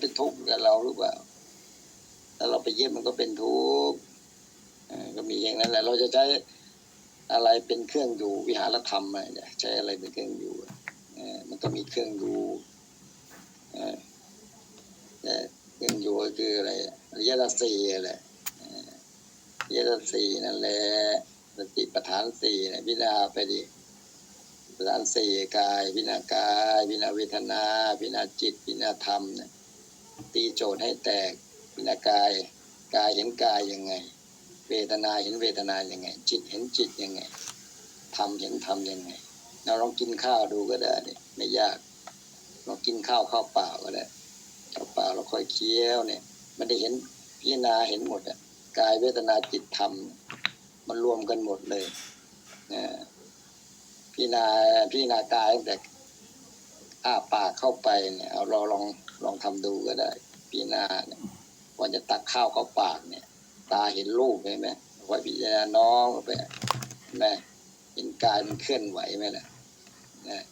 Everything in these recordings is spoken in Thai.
เป็นทุกข์กับเราหรือเปล่าถ้าเราไปเยึดมันก็เป็นทุกข์ก็มีอย่างนั้นแหละ เราจะใช้อะไรเป็นเครื่องอยู่วิหารธรรมอะไรเนี่ยใช้อะไรเป็นเครื่องอยู่มันก็มีเครื่องอยู่เครื่องอยู่ก็คืออะไรอริยสัจสี่แหละเอริยสัจสี่นั่นแหละสติปัฏฐานสี่นี่ยพิจารณาไปดิสถานสี่กายพิณากายพิณาเวทนาพิณาจิตพิณาธรรมเนี่ย ตีโจทย์ให้แตกพิณากาย กายเห็นกายยังไง เวทนาเห็นเวทนายังไง จิตเห็นจิตยังไงธรรมเห็นธรรมยังไง เราลองกินข้าวดูก็ได้เนี่ยไม่ยากลองกินข้าวข้าวเปล่าก็ได้ข้าวเปล่าเราค่อยเคี้ยวเนี่ย มันได้เห็นพิจารณาเห็นหมดอะกายเวทนาจิตธรรม มันรวมกันหมดเลยนะพี่นาพี่นากายตั้งแต่อ้าปากเข้าไปเนี่ยเอาเราลอง ลองทำดูก็ได้พี่นาเนี่ยก่อนจะตักข้าวเข้าปากเนี่ย ตาเห็นลูกใช่ไหมคอยพิจารณาน้องไปเห็นไหมเห็นกายมันเคลื่อนไหวไหมล่ะนะ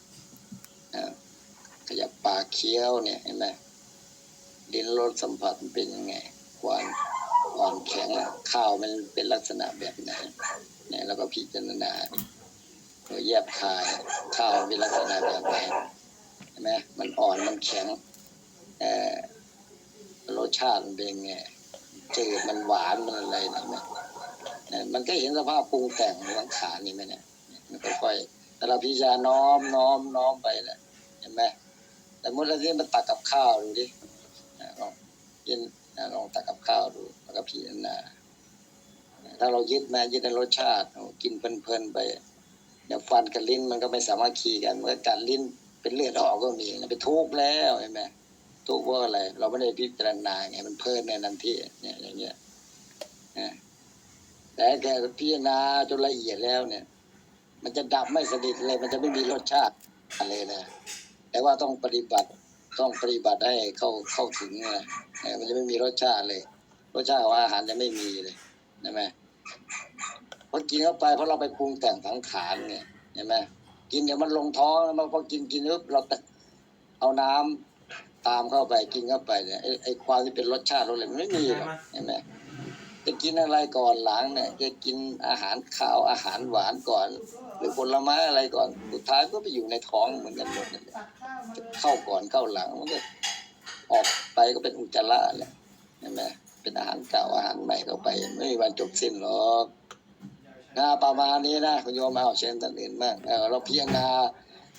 ขยับปากเคี้ยวเนี่ยเห็นไหมลิ้นรสสัมผัสมันเป็นยังไงความความแข็งข้าวมันเป็นลักษณะแบบไหนเนี่ยแล้วก็พิจารณาโดยแยบคายข้าวมีลักษณะแบบไหนใช่ไหมมันอ่อนมันแข็ง รสชาติมันเป็นไงจืดมันหวานมันอะไรเห็นไหมเอ่อมันก็เห็นสภาพปรุงแต่งของสังขารนี่ไหมเนี่ยมันค่อยๆแต่เราพิจารณาน้อมน้อมน้อมไปแหละเห็นไหมแต่เมื่อเราที่มันตักกับข้าวดูดิลองยินลองตักกับข้าวดูแล้วก็พิจารณาถ้าเรายึดมายึดในรสชาติโอ้กินเพลินๆไปเดี๋ยวฟันกับลิ้นมันก็ไม่สามารถคีกันเมื่อกัดลิ้นเป็นเลือดออกก็มีนะไปทุกข์แล้วเห็นไหม ทุกข์เพราะอะไร เราไม่ได้พิจารณาไงมันเพลินในนันทีเนี่ยอย่างเงี้ยแต่แกพิจารณาจนละเอียดแล้วเนี่ย มันจะดับไม่สนิทเลย มันจะไม่มีรสชาติอะไรนะแต่ว่าต้องปฏิบัติต้องปฏิบัติให้เข้าเข้าถึงนะมันจะไม่มีรสชาติเลย รสชาติของอาหารจะไม่มีเลยใช่ไหมพอกินเข้าไปเพราะเราไปปรุงแต่งสังขารเนี่ยเห็นไหมกินเดี๋ยวมันลงท้องแล้วมันพอกินกินปุ๊บเราเอาน้ำ ตามเข้าไปกินเข้าไปเนี่ยไอ้ไอ้ความที่เป็นรสชาติรสอะไรมันไม่มีหรอกเห็นไหมจะกินอะไรก่อนหลังเนี่ยจะกินอาหารข้าวอาหารหวานก่อน หรือผลไม้อะไรก่อนสุดท้ายก็ไปอยู่ในท้องเหมือนกันหมดนั่นแหละเข้าก่อนเข้าหลังมันก็ออกไปก็เป็นอุจจาระแหละเห็นไหมเป็นอาหารเก่าอาหารใหม่เข้าไป ไม่มีวันจบสิ้นหรอกนะประมาณนี้นะคุณโยมเอาเช่นตันอื่นบ้างเออเราพิจารณา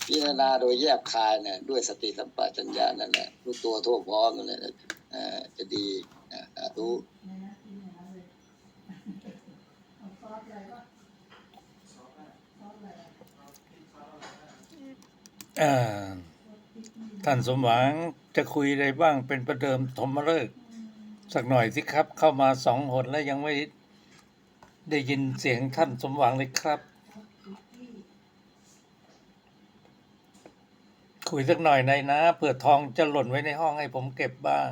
พิจารณาโดยแยบคายเนี่ยด้วยสติสัมปชัญญะนั่นแหละรู้ตัวทั่วพร้อมนั่นแหละจะดีนะสาธุอ่าท่านสมหวังจะคุยอะไรบ้างเป็นประเดิมธมฤกษ์สักหน่อยสิครับ เข้ามาสองหนแล้วยังไม่ได้ยินเสียงท่านสมหวังเลยครับ คุยสักหน่อยในนะเผื่อทองจะหล่นไว้ในห้องให้ผมเก็บบ้าง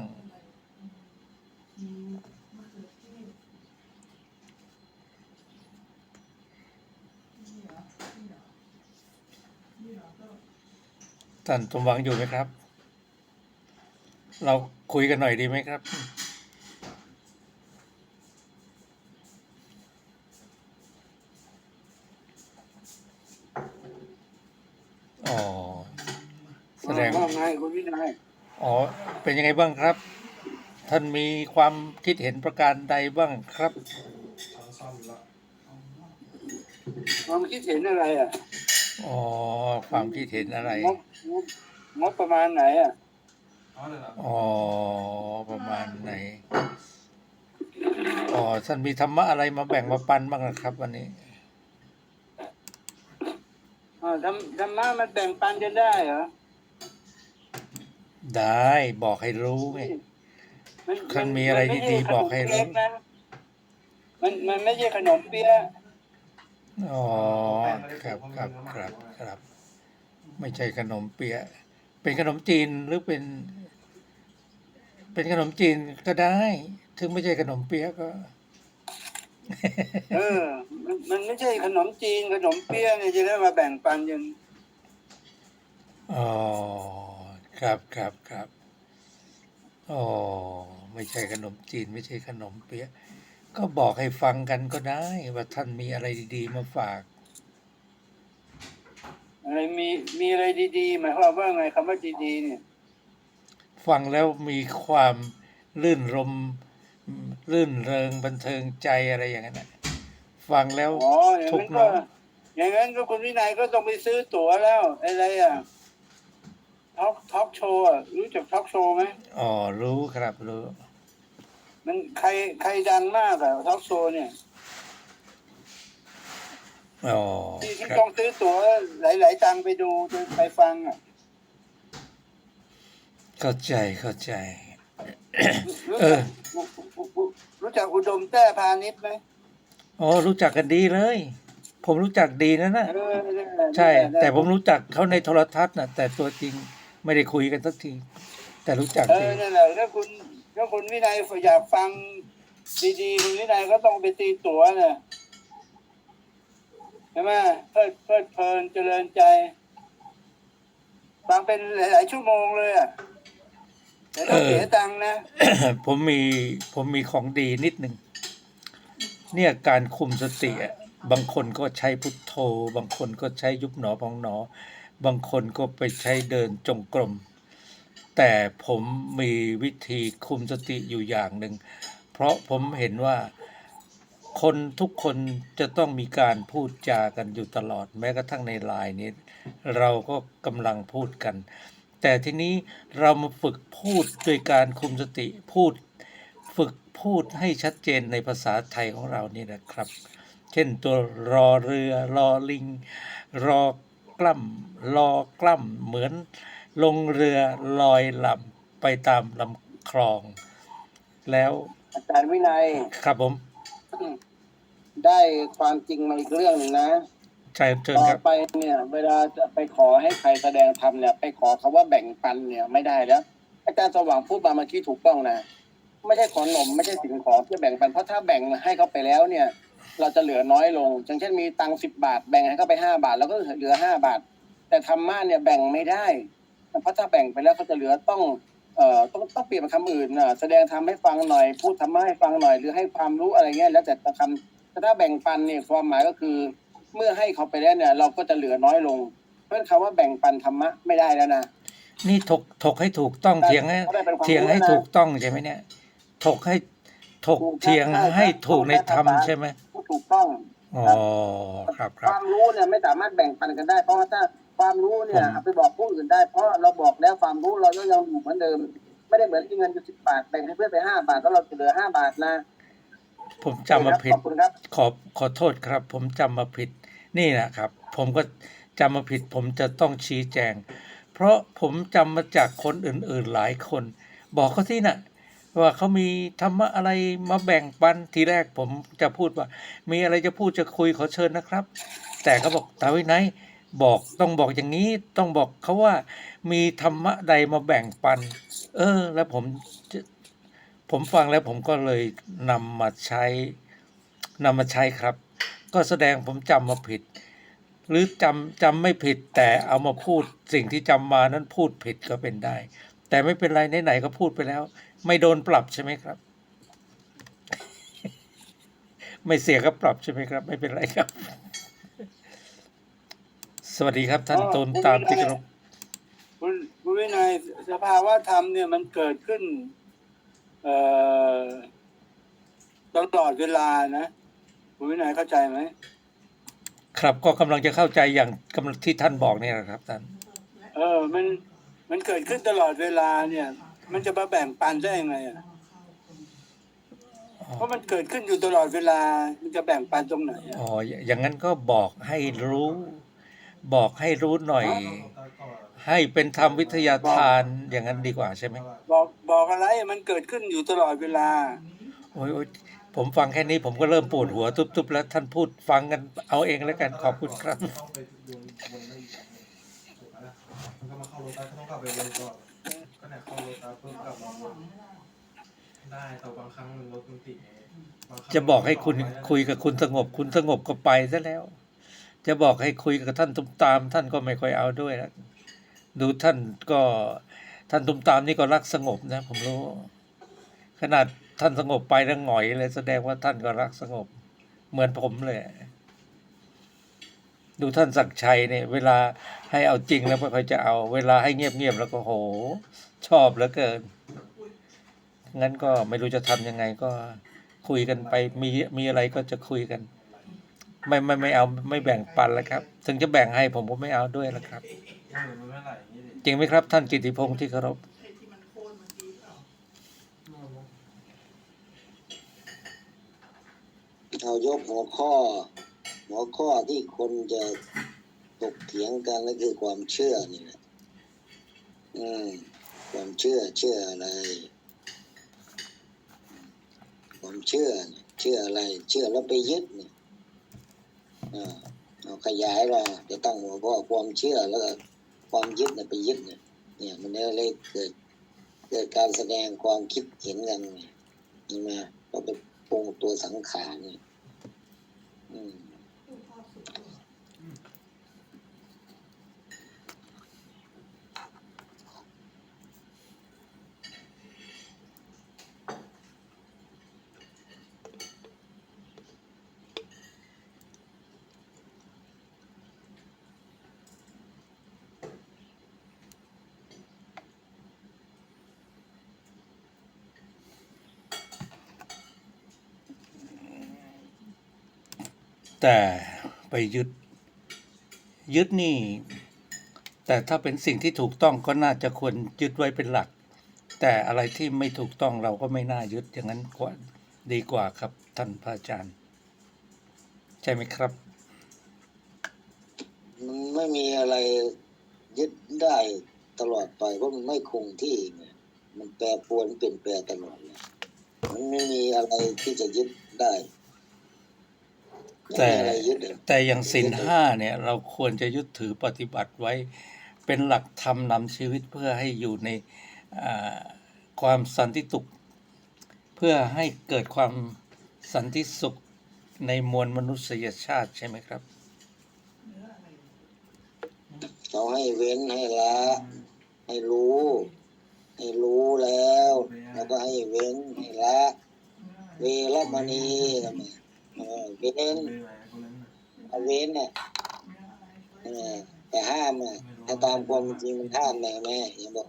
ท่านสมหวังอยู่ไหมครับ เราคุยกันหน่อยดีไหมครับอ๋อ ดง ว่าไงคุณวินัยอ๋อ เป็นยังไงบ้างครับ ท่านมีความคิดเห็นประการใดบ้างครับ ความคิดเห็นอะไรอะอ๋อ ความคิดเห็นอะไร งบงบงบประมาณไหนอะอ๋อ ประมาณไหน อ๋อ ท่านมีธรรมะอะไรมาแบ่งมาปันบ้างนะครับ วันนี้ อ๋อธรรมธรรมะมันแบ่งปันกันได้เหรอ ได้บอกให้รู้ไง มันท่านมีอะไรดีๆบอกให้รู้ มันไม่ใช่ขนมเค้กนะมันมันไม่ใช่ขนมเปี๊ยะอ๋อครับครับครับครับ ไม่ใช่ขนมเปี๊ยะเป็นขนมจีนหรือเป็น เป็นขนมจีนก็ได้ ถึงไม่ใช่ขนมเปี๊ยะก็ เออ มันมันไม่ใช่ขนมจีนขนมเปี๊ยะเนี่ยจะได้มาแบ่งปันกันอ๋อ ครับครับครับอ๋อไม่ใช่ขนมจีนไม่ใช่ขนมเปี๊ยะก็บอกให้ฟังกันก็ได้ ว่าท่านมีอะไรดีๆมาฝาก อะไรมีมีอะไรดีๆหมายความว่าไงคำว่าดีๆเนี่ย ฟังแล้วมีความลื่นรมลื่นเริงบันเทิงใจอะไรอย่างนั้นนะฟังแล้วอ๋ออย่างถูนั้กนเนก็อะอย่างนั้นก็คุณวินัยก็ต้องไปซื้อตั๋วแล้วอะไรอะ ท็อกท็อกโชว์อะรู้จักท็อกโชว์ไหมอ๋อรู้ครับรู้ มันใครใครดังมากอะท็อกโชว์เนี่ยอ๋อที่ที่ครับต้องซื้อตั๋วหลาย ๆ ตังค์ไปดูไปฟังอะเข้าใจเข้าใจ รู้เอจัอ กรู้จักอุดมแต้พาณิชย์ไหมอ๋อรู้จักกันดีเลย ผมรู้จักดีนะนะเออนั่นแหละใช่ นั่นหละแต่ผมรู้จักเขาในโทรทัศน์นะแต่ตัวจริง ไม่ได้คุยกันสักที แต่รู้จักเอดีอนั่นแหละถ้าคุณถ้าคุณวินัยอยากฟังดีๆคุณวินัยก็ต้องไปตีตั๋วเนี่ยใช่ไหมเพลิดเพลิดเพลินเจริญใจ ฟังเป็นหลาย ๆ ชั่วโมงเลยอะแต่ต้องเสียตังค์นะ ผมมีผมมีของดีนิดหนึ่ง เนี่ยการคุมสติอะบางคนก็ใช้พุทโธ บางคนก็ใช้ยุบหนอพองหนอ บางคนก็ไปใช้เดินจงกรม แต่ผมมีวิธีคุมสติอยู่อย่างหนึ่ง เพราะผมเห็นว่าคนทุกคนจะต้องมีการพูดจากันอยู่ตลอด แม้กระทั่งในไลน์นี้ เราก็กำลังพูดกัน แต่ทีนี้เรามาฝึกพูดโดยการคุมสติพูด ฝึกพูดให้ชัดเจนในภาษาไทยของเรานี่นะครับ เช่นตัวรอเรือรอลิง รอ กล้ำรอกล้ำ เหมือนลงเรือลอยลำไปตามลำคลอง แล้วอาจารย์วินัย ครับผม ได้ความจริงมาอีกเรื่องหนึ่งนะใช่เชิญต่อครับ ไปเนี่ย เวลาจะไปขอให้ใครแสดงธรรมเนี่ย ไปขอคาว่าแบ่งปันเนี่ยไม่ได้แล้ว อาจารย์สว่างพูดมาเมื่อกี้ถูกต้องนะ ไม่ใช่ขอนมไม่ใช่สิ่งของที่แบ่งปันเพราะถ้าแบ่งให้เขาไปแล้วเนี่ย เราจะเหลือน้อยลงอย่างเช่นมีตังสิบบาท แบ่งให้เขาไปห้าบาท แล้วก็เหลือห้าบาท แต่ธรรมะเนี่ยแบ่งไม่ได้เพราะถ้าแบ่งไปแล้วเขาจะเหลือต้องเอ่อต้องต้องเปลี่ยนเป็นคำอื่นน่ะแสดงทำให้ฟังหน่อย พูดธรรมะให้ฟังหน่อยหรือให้ความรู้อะไรเงี้ยแล้วแต่คำแต่ถ้าแบ่งปันเนี่ยความหมายก็คือ เมื่อให้เขาไปแล้วเนี่ย เราก็จะเหลือน้อยลง เพราะฉะนั้นคำว่าแบ่งปันธรรมะไม่ได้แล้วนะนี่ถกถกให้ถูกต้องเถียงให้เขาได้เป็นความเถียงให้รู้นะถูกต้องใช่ไหมเนี่ยถกให้ถกถูกครับเถียงใช่ครับให้ถูกในธรรมถูกครับใช่ไหมพูด ถูกต้องอ๋อครับคครับวามรู้เนี่ยไม่สามารถแบ่งปันกันได้ เพราะว่าถ้าความรู้เนี่ยผมเอาไปบอกผู้อื่นได้ เพราะเราบอกแล้วความรู้เรายังอยู่เหมือนเดิม ไม่ได้เหมือนที่เงินอยู่สิบบาทแบ่งให้เพื่อนไปห้าบาทแล้วเราจะเหลือห้าบาทนะผมจำมาผิดขอบคุณครับขอขอโทษครับ ผมจำมาผิดนี่นะครับ ผมก็จำมาผิด ผมจะต้องชี้แจง เพราะผมจำมาจากคนอื่น ๆหลายคน บอกเขาที่น่ะ ว่าเขามีธรรมะอะไรมาแบ่งปันทีแรกผมจะพูดว่า มีอะไรจะพูดจะคุยขอเชิญนะครับ แต่เขาบอกตาวินัยบอกต้องบอกอย่างนี้ต้องบอกเขาว่า มีธรรมะใดมาแบ่งปัน เออ แล้วผมผมฟังแล้วผมก็เลยนำมาใช้นำมาใช้ครับ ก็แสดงผมจำมาผิด หรือจำจำไม่ผิดแต่เอามาพูดสิ่งที่จำมานั้นพูดผิดก็เป็นได้ แต่ไม่เป็นไรไหนๆก็พูดไปแล้ว ไม่โดนปรับใช่ไหมครับ ไม่เสียก็ปรับใช่ไหมครับ ไม่เป็นไรครับ สวัสดีครับ ท่านอ๋อตูนคุณตามวินัยที่เคารพคุณคุณวินัยสภาวะธรรมเนี่ยมันเกิดขึ้นเอ่อตลอดเวลานะคุณวินัยเข้าใจไหมครับก็กำลังจะเข้าใจอย่างกำลังที่ท่านบอกเนี่ยนะครับท่าน เออ มันมันเกิดขึ้นตลอดเวลาเนี่ย มันจะมาแบ่งปันได้ยังไงอะเพราะมันเกิดขึ้นอยู่ตลอดเวลา มันจะแบ่งปันตรงไหนอะอ๋ออย่างนั้นก็บอกให้รู้ บอกให้รู้หน่อย ให้เป็นธรรมวิทยาทานอย่างนั้นดีกว่าใช่ไหมบอกบอกอะไรมันเกิดขึ้นอยู่ตลอดเวลา โอ้ยโอ้ยผมฟังแค่นี้ผมก็เริ่มปวดหัวทุบๆแล้วท่านพูดฟังกันเอาเองแล้วกันขอบคุณครับ ต้องไปวนวนได้อีกอย่างหนึ่งถูกไหมมันก็มาเข้าโรตัสก็ต้องกลับไปวนก่อน ก็เนี่ยเข้าโรตัสเพิ่มกลับมาวนได้แต่บางครั้งมันรถมันติดไงบางครั้งจะบอกให้คุณคุยกับคุณสงบ คุณสงบก็ไปซะแล้ว จะบอกให้คุยกับท่านตุ้มตาม ท่านก็ไม่ค่อยเอาด้วยนะดูท่านก็ท่านตุมตามนี่ก็รักสงบนะ ผมรู้ ขนาดท่านสงบไปแล้วหงอยเลยแสดงว่าท่านก็รักสงบ เหมือนผมเลย ดูท่านศักชัยเนี่ยเวลาให้เอาจริงแล้วไม่ค่อยจะเอา เวลาให้เงียบๆแล้วก็โห ชอบเหลือเกิน งั้นก็ไม่รู้จะทำยังไงก็คุยกันไปมีมีอะไรก็จะคุยกัน ไม่ไม่ไม่เอาไม่แบ่งปันแล้วครับ ถึงจะแบ่งให้ผมก็ไม่เอาด้วยแล้วครับ จริงไหมครับ ท่านกิติพงศ์ที่เคารพเอายกหัวข้อ หัวข้อที่คนจะตกเถียงกันก็คือความเชื่อนี่แหละอืมความเชื่อเชื่ออะไร ความเชื่อ เชื่ออะไร เชื่อแล้วไปยึดเนี่ยเอาขยายเราจะตั้งหัวข้อความเชื่อแล้วก็ความยึดเนี่ยไปยึดเนี่ยเนี่ย มันเลยเกิดเกิดการแสดงความคิดเห็นกันไงใช่ไหมก็เป็นปรุงตัวสังขารเนี่ยอืม แต่ไปยึด ยึดนี่ แต่ถ้าเป็นสิ่งที่ถูกต้องก็น่าจะควรยึดไว้เป็นหลัก แต่อะไรที่ไม่ถูกต้องเราก็ไม่น่ายึดอย่างนั้นกว่าดีกว่าครับท่านพระอาจารย์ ใช่ไหมครับ มันไม่มีอะไรยึดได้ตลอดไปเพราะมันไม่คงที่ไงมันแปรปรวนเปลี่ยนแปลงตลอดเลยมันไม่มีอะไรที่จะยึดได้ แต่มีอะไรยึดอะแต่อย่างศีลห้าเนี่ยเราควรจะยึดถือปฏิบัติไว้ เป็นหลักธรรมนำชีวิตเพื่อให้อยู่ในอ่าความสันติสุขเพื่อให้เกิดความสันติสุขในมวลมนุษยชาติใช่ไหมครับเขาให้เว้นให้ละ ให้รู้ ให้รู้แล้ว แล้วก็ให้เว้นให้ละเวรมณีทำไม เออเว้นเร้นนะเอาเว้นเนี่ยเออแต่ห้ามอะถ้าตามความจริงมันห้ามแม่แม่อย่างบอก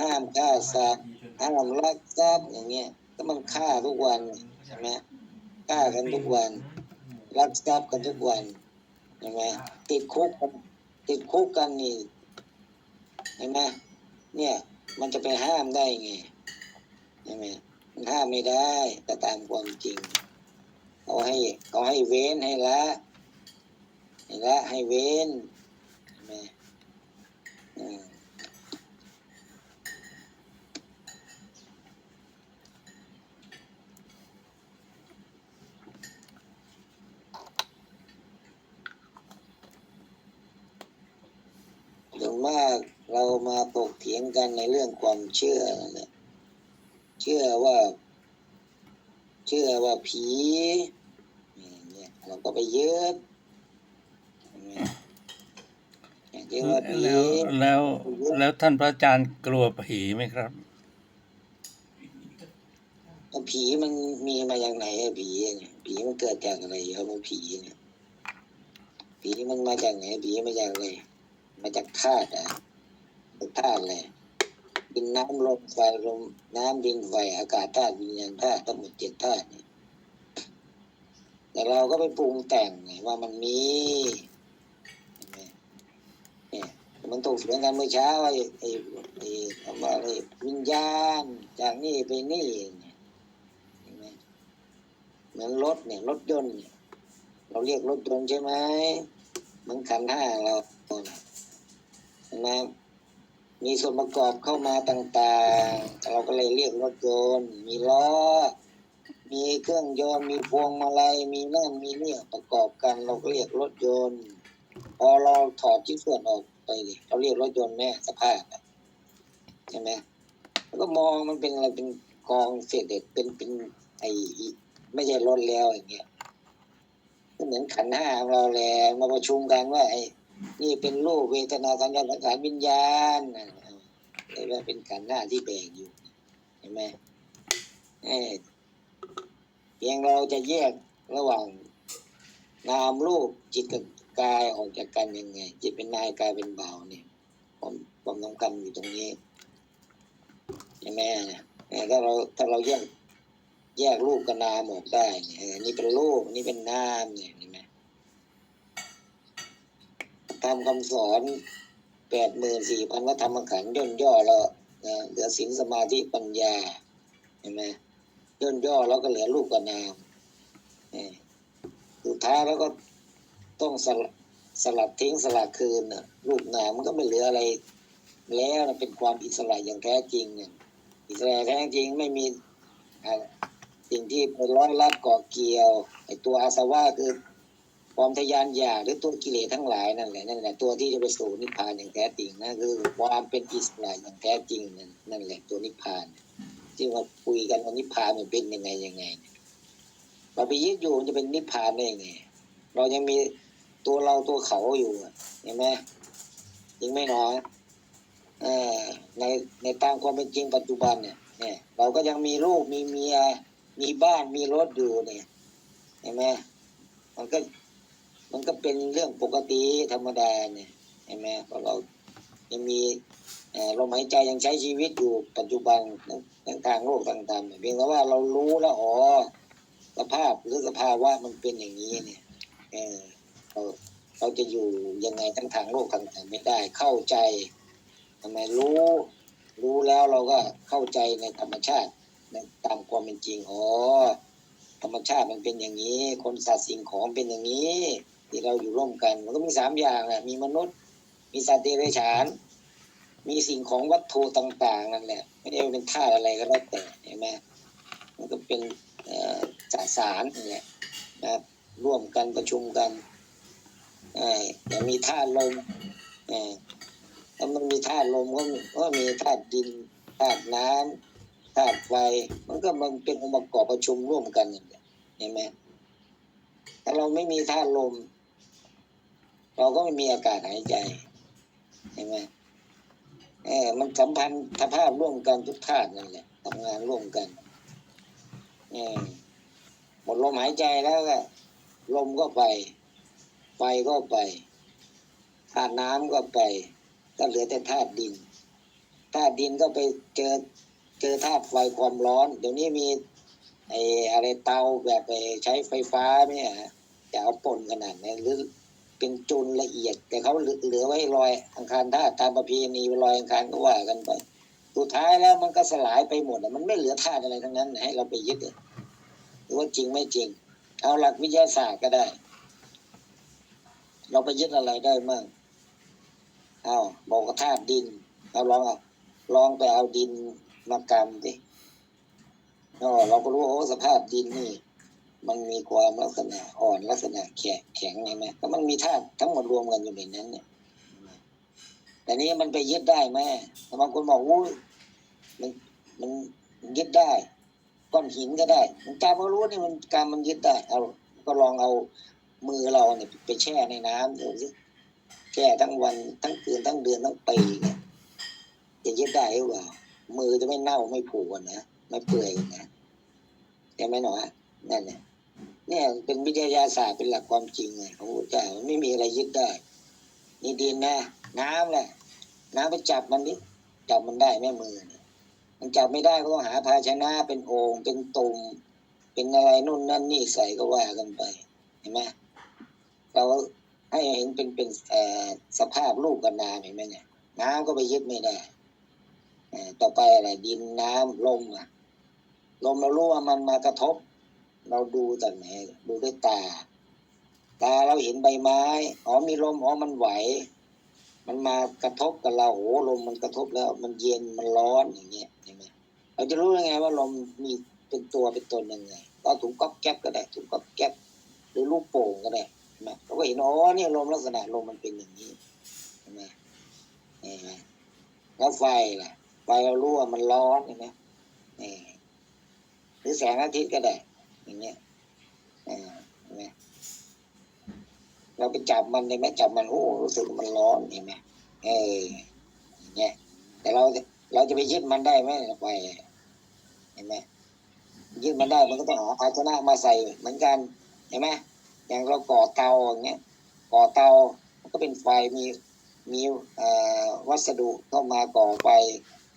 ห้ามฆ่าสัตว์ห้ามลักทรัพย์อย่างเงี้ยก็มันฆ่าทุกวันใช่ไหมฆ่ากันทุกวันลักทรัพย์กันทุกวันใช่ไหมติดคุกติดคุกกันนี่เห็นไหมเนี่ย มันจะไปห้ามได้ไงใช่ไหมมันห้ามไม่ได้แต่ตามความจริง เขาให้เขาให้เว้นให้ละให้ละให้เว้นใช่ไหมอืมส่วนมากเรามาตกเถียงกันในเรื่องความเชื่อนั่นแหละเชื่อว่า เชื่อว่าผี เนี่ยเราก็ไปยึดเห็นไหมเชื่อว่าผีแล้วแล้วแล้วท่านพระอาจารย์กลัวผีไหมครับผีมันมีมาอย่างไหนอะผีเนี่ยผีมันเกิดจากอะไรเอามาผีเนี่ยผีมันมาจากไหนผีมาจากอะไรมาจากธาตุอะเป็นธาตุอะไรดินน้ำลมไฟลมน้ำดินไฟอากาศธาตุวิญญาณธาตุทั้งหมดเจ็ดธาตุเนี่ย แต่เราก็ไปปรุงแต่งไงว่ามันมีเนี่ยมันตกเสียงกันเมื่อเช้าไอ้ไอ้ไอ้คำว่าอะไรวิญญาณจากนี่ไปนี่เนี่ยเห็นไหมเหมือนรถเนี่ยรถยนต์เนี่ยเราเรียกรถยนต์ใช่ไหมมือนขันห้าเราเนี่ยเห็นไหมมีส่วนประกอบเข้ามาต่าง ๆ เราก็เลยเรียกรถยนต์มีล้อ มีเครื่องยนต์มีพวงมาลัยมีนั่นมีเนี่ยประกอบกันเราก็เรียกรถยนต์ พอเราถอดชิ้นส่วนออกไปเราเรียกรถยนต์แม่สภาพใช่ไหมแล้วก็มองมันเป็นอะไรเป็นกองเศษเหล็กเป็นเป็นไอ้ไม่ใช่รถแล้วอย่างเงี้ยก็เหมือนขันห้าของเราแหละมาประชุมกันว่าไอ้นี่เป็นรูปเวทนาสัญญาสังขารวิญญาณน่ะแต่ว่าเป็นขันหน้าที่แบกอยู่ เห็นไหม เพียงเราจะแยกระหว่างนามรูปจิตกับกายออกจากกันยังไง จิตเป็นนายกายเป็นบ่าวเนี่ยความความสำคัญอยู่ตรงนี้ใช่ไหมนะเออถ้าเราถ้าเราแยกแยกรูปกับนามออกได้เนี่ยนี่เป็นรูปนี่เป็นนามเนี่ยเห็นไหมทำคำสอนแปดหมื่นสี่พันวัธรรมขันธ์ย่นย่อแล้วเหลือศีลสมาธิปัญญาเห็นไหม ย่นย่อแล้วก็เหลือรูปกับนามสุดท้ายแล้วก็ต้องสลัดสลัดทิ้งสลัดคืนน่ะ รูปนามมันก็ไม่เหลืออะไร แล้วนะเป็นความอิสระอย่างแท้จริงเนี่ยอิสระแท้จริงไม่มีสิ่งที่ไปร้อยลัดเกาะเกี่ยวไอตัวอาสวะคือความทะยานอยากหรือตัวกิเลสทั้งหลายนั่นแหละนั่นแหละตัวที่จะไปสู่นิพพานอย่างแท้จริงนะคือความเป็นอิสระอย่างแท้จริงนั่นแหละตัวนิพพาน ที่มาคุยกันว่านิพพานมันเป็นยังไงยังไงเราไปยึดอยู่มันจะเป็นนิพพานได้ยังไง เรายังมีตัวเราตัวเขาอยู่เห็นไหมยังไม่น้อยอในในตามความเป็นจริงปัจจุบันเนี่ยเนี่ย เราก็ยังมีลูกมีเมียมีบ้านมีรถอยู่เนี่ยเห็นไหมมันก็มันก็เป็นเรื่องปกติธรรมดาเนี่ยเห็นไหมเพราะเรา ยังมีเอ่อลมหายใจยังใช้ชีวิตอยู่ปัจจุบันทั้งทางโลกทางธรรมเพียงแต่ว่าเรารู้แล้วอ๋อสภาพหรือสภาวะมันเป็นอย่างนี้เนี่ยเออเราเราจะอยู่ยังไงทั้งทางโลกทางธรรมไม่ได้เข้าใจทำไมรู้ รู้แล้วเราก็เข้าใจในธรรมชาติในตามความเป็นจริงอ๋อธรรมชาติมันเป็นอย่างนี้ คนสัตว์สิ่งของเป็นอย่างนี้ ที่เราอยู่ร่วมกัน มันก็มีสามอย่างแหละมีมนุษย์ มีสัตว์เดรัจฉาน มีสิ่งของวัตถุต่าง ๆ นั่นแหละ ไม่ได้เป็นธาตุอะไรก็แล้วแต่เห็นไหมมันก็เป็นเอ่อสสารนั่นแหละนะครับร่วมกันประชุมกันอ่ออย่ามีธาตุลมเอ่อแล้วมันมีธาตุลมก็มีก็มีธาตุดินธาตุน้ำธาตุไฟ มันก็มันเป็นองค์ประกอบประชุมร่วมกันอย่างเงี้ยเห็นไหมถ้าเราไม่มีธาตุลม เราก็ไม่มีอากาศหายใจ เห็นไหมเออมันสัมพันธ์สภาพร่วมกันทุกธาตุนั่นแหละทำงานร่วมกันเออหมดลมหายใจแล้วก็ลมก็ไป ไฟก็ไปธาตุน้ำก็ไป ก็เหลือแต่ธาตุดินธาตุดินก็ไปเจอเจอธาตุไฟความร้อน เดี๋ยวนี้มีไอ้อะไรเตาแบบไปใช้ไฟฟ้าเนี่ยจะเอาปนขนาดไหนหรือ เป็นจุลละเอียด แต่เขาเหลือไว้ลอยอังคารธาตุตามประเพณีลอยอังคารก็ว่ากันไป สุดท้ายแล้วมันก็สลายไปหมดมันไม่เหลือธาตุอะไรทั้งนั้นให้เราไปยึดหรือว่าจริงไม่จริง เอาหลักวิทยาศาสตร์ก็ได้ เราไปยึดอะไรได้มั่งเอาบอกว่าธาตุดินเราลองเอาลองไปเอาดินมากำดิอ๋อเราก็รู้ว่าโอ้สภาพดินนี่ มันมีความลักษณะอ่อนลักษณะแข็งแข็งใช่ไหมก็มันมีธาตุทั้งหมดรวมกันอยู่ในนั้น เนี่ย แต่นี้มันไปยึดได้ไหมแต่บางคนบอกอู้มันมันมันยึดได้ก้อนหินก็ได้ มันกามก็รู้นี่มันกามมันยึดได้ เอาก็ลองเอามือเราเนี่ยไปแช่ในน้ำดูสิแช่ทั้งวันทั้งคืนทั้งเดือนทั้งปีเนี่ยจะยึดได้หรือเปล่ามือจะไม่เน่าไม่ผุกันนะไม่เปื่อยนนะใช่ไหมหนอนั่นเนี่ย เนี่ยเป็นวิทยาศาสตร์เป็นหลักความจริงไงของพระเจ้าไม่มีอะไรยึดได้ นี่ดินนะน้ำแหละน้ำไปจับมันดิจับมันได้แม่มือเนี่ยมันจับไม่ได้ก็ต้องหาภาชนะเป็นโอ่งเป็นตุ่มเป็นอะไรนู่นนั่นนี่ใส่ก็ว่ากันไปเห็นไหมเราให้เห็นเป็นเป็นเอ่อสภาพรูปกับนามเห็นไหมเนี่ย น้ำก็ไปยึดไม่ได้ต่อไปอะไรดินน้ำลมอะลมเรารู้ว่ามันมากระทบ เราดูจากไหนดูด้วยตา ตาเราเห็นใบไม้อ๋อมีลมอ๋อมันไหว มันมากระทบกับเราโอ้ลมมันกระทบแล้ว มันเย็นมันร้อนอย่างเงี้ยเห็นไหมเราจะรู้ยังไงว่าลมมีเป็นตัวเป็นตนยังไงก็ถุงก๊อบแก๊บก็ได้ถุงก๊อบแก๊บหรือลูกโป่งก็ได้เห็นไหมเราก็เห็นอ๋อเนี่ยลมลักษณะลมมันเป็นอย่างนี้เห็นไหมเห็นไหมแล้วไฟล่ะไฟเรารู้ว่ามันร้อนเห็นไหมเออหรือแสงอาทิตย์ก็ได้ อย่างเงี้ยเออเห็นไหมเราไปจับมันได้ไหมจับมันโอ้รู้สึกมันร้อนเห็นไหมเอออย่างเงี้ยแต่เราเราจะไปยึดมันได้ไหมไฟเห็นไหมยึดมันได้มันก็ต้องหาภาชนะมาใส่เหมือนกันเห็นไหมอย่างเราก่อเตาอย่างเงี้ยก่อเตามันก็เป็นไฟมีมีวัสดุเข้ามาก่อไฟ